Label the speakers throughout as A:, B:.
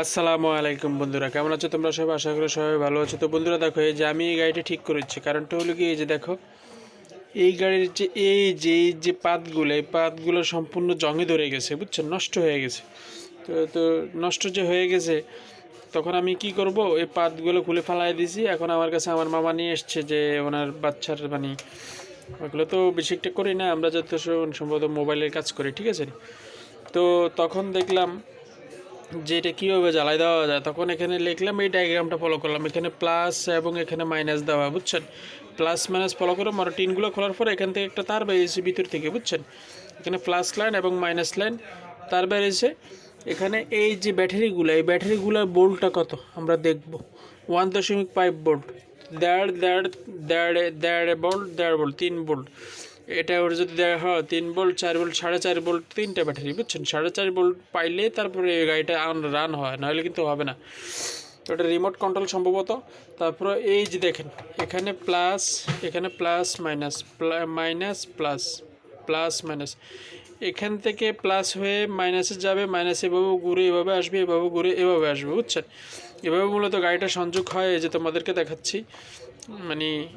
A: আসসালামু আলাইকুম বন্ধুরা, কেমন আছো তোমরা সবাই? আশা করি সবাই ভালো আছো। তো বন্ধুরা, দেখো, এই যে আমি এই গাড়িটা ঠিক করেছি। কারণটা হলো কি, এই যে দেখো, এই গাড়ির যে, এই যে এই যে পাতগুলো, এই পাতগুলো সম্পূর্ণ জঙে ধরে গেছে, বুঝছ? নষ্ট হয়ে গেছে। তো তো নষ্ট যে হয়ে গেছে, তখন আমি কি করব? এই পাতগুলো খুলে ফেলাই দিয়েছি। এখন আমার কাছে আমার মামা নিয়ে এসছে যে, ওনার বাচ্চার মানে ওগুলো তো বেশি একটা করি না, আমরা যত সম্ভবত মোবাইলের কাজ করি, ঠিক আছে? তো তখন দেখলাম যে এটা কীভাবে জ্বালাই দেওয়া যায়, তখন এখানে লিখলাম, এই ডায়াগ্রামটা ফলো করলাম। এখানে প্লাস এবং এখানে মাইনাস দেওয়া, বুঝছেন? প্লাস মাইনাস ফলো করে আমার টিনগুলো খোলার পরে এখান থেকে একটা তার বেরিয়েছে ভিতর থেকে, বুঝছেন? এখানে প্লাস লাইন এবং মাইনাস লাইন তার বেরিয়েছে। এখানে এই যে ব্যাটারিগুলো, এই ব্যাটারিগুলোর বোল্টটা কত? আমরা দেখব। ওয়ান দশমিক ফাইভ বোল্ট দেড় দেড় দেড় দেড় বোল্ট দেড় বোল্ট তিন বোল্ট এটা ওর যদি দেওয়া হয়, তিন বোল্ট চার বোল্ট সাড়ে চার বোল্ট তিনটা ব্যাটারি, বুঝছেন? সাড়ে চার বোল্ট পাইলে তারপরে এই গাড়িটা রান হয়, নাহলে কিন্তু হবে না। তো এটা রিমোট কন্ট্রোল সম্ভবত। তারপরে এই যে দেখেন, এখানে প্লাস এখানে plus minus minus plus plus minus এখান থেকে প্লাস হয়ে মাইনাসে যাবে মাইনাস এভাবে ঘুরে এভাবে আসবে, এভাবে ঘুরে এভাবে আসবে, বুঝছেন? এভাবে মূলত গাড়িটা সংযোগ হয়, এই যে তোমাদেরকে দেখাচ্ছি। মানে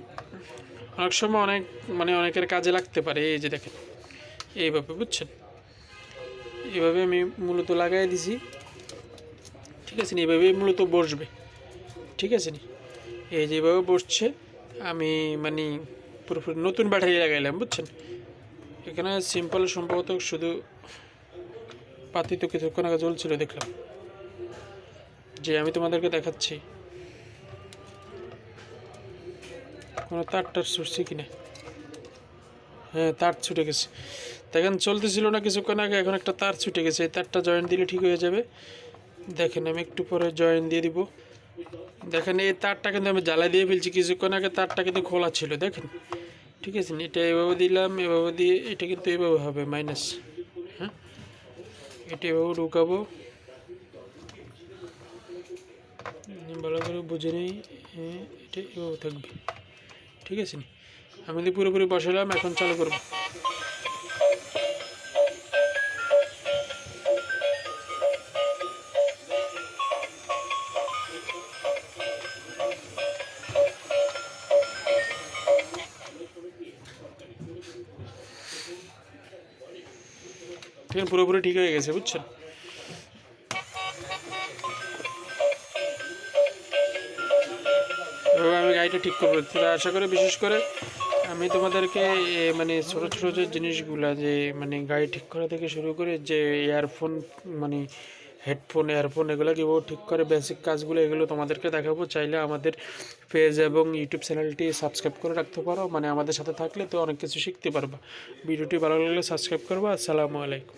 A: অনেক সময় অনেক মানে অনেকের কাজে লাগতে পারে, এই যে দেখেন। এইভাবে, বুঝছেন? এভাবে আমি মূলত লাগাই দিছি। ঠিক আছে নি? এইভাবে মূলত বসবে। ঠিক আছে নি? এই যে যেভাবে বসছে, আমি মানে পুরোপুরি নতুন ব্যাটারি লাগাইলাম, বুঝছেন? এখানে সিম্পল সম্ভবত শুধু পাতি তো কিছুক্ষণ আগে জ্বলছিল, দেখলাম। যে আমি তোমাদেরকে দেখাচ্ছি। কোনো তার টার ছুটছে কিনা? হ্যাঁ তার ছুটে গেছে। দেখেন, চলতেছিল না কিছুক্ষণ আগে, এখন একটা তার ছুটে গেছে। এই তারটা জয়েন দিলে ঠিক হয়ে যাবে। দেখেন, আমি একটু পরে জয়েন দিয়ে দিব। দেখেন, এই তারটা কিন্তু আমি জ্বালা দিয়ে ফেলছি। কিছুক্ষণ আগে তারটা কিন্তু খোলা ছিল, দেখেন। ঠিক আছে, এটা এভাবে দিলাম, এভাবে দিয়ে এটা কিন্তু এভাবে হবে মাইনাস হ্যাঁ? এটা এভাবে ঢুকাবো। ভালো করে বুঝে নিই হ্যাঁ এটা এভাবে থাকবে। ঠিক আছে আমি তো পুরোপুরি বসালাম, এখন চালু করব। পুরোপুরি ঠিক হয়ে গেছে বুঝছেন গাড়িটা ঠিক করব। তো আশা করি, বিশেষ করে আমি তোমাদেরকে মানে ছোটো ছোটো যে জিনিসগুলা, যে মানে গাড়ি ঠিক করা থেকে শুরু করে যে ইয়ারফোন মানে হেডফোন এয়ারফোন এগুলো কীভাবে ঠিক করে বেসিক কাজগুলো, এগুলো তোমাদেরকে দেখাবো। চাইলে আমাদের পেজ এবং ইউটিউব চ্যানেলটি সাবস্ক্রাইব করে রাখতে পারো। মানে আমাদের সাথে থাকলে তো অনেক কিছু শিখতে পারবা। ভিডিওটি ভালো লাগলে সাবস্ক্রাইব করব। আসসালামু আলাইকুম।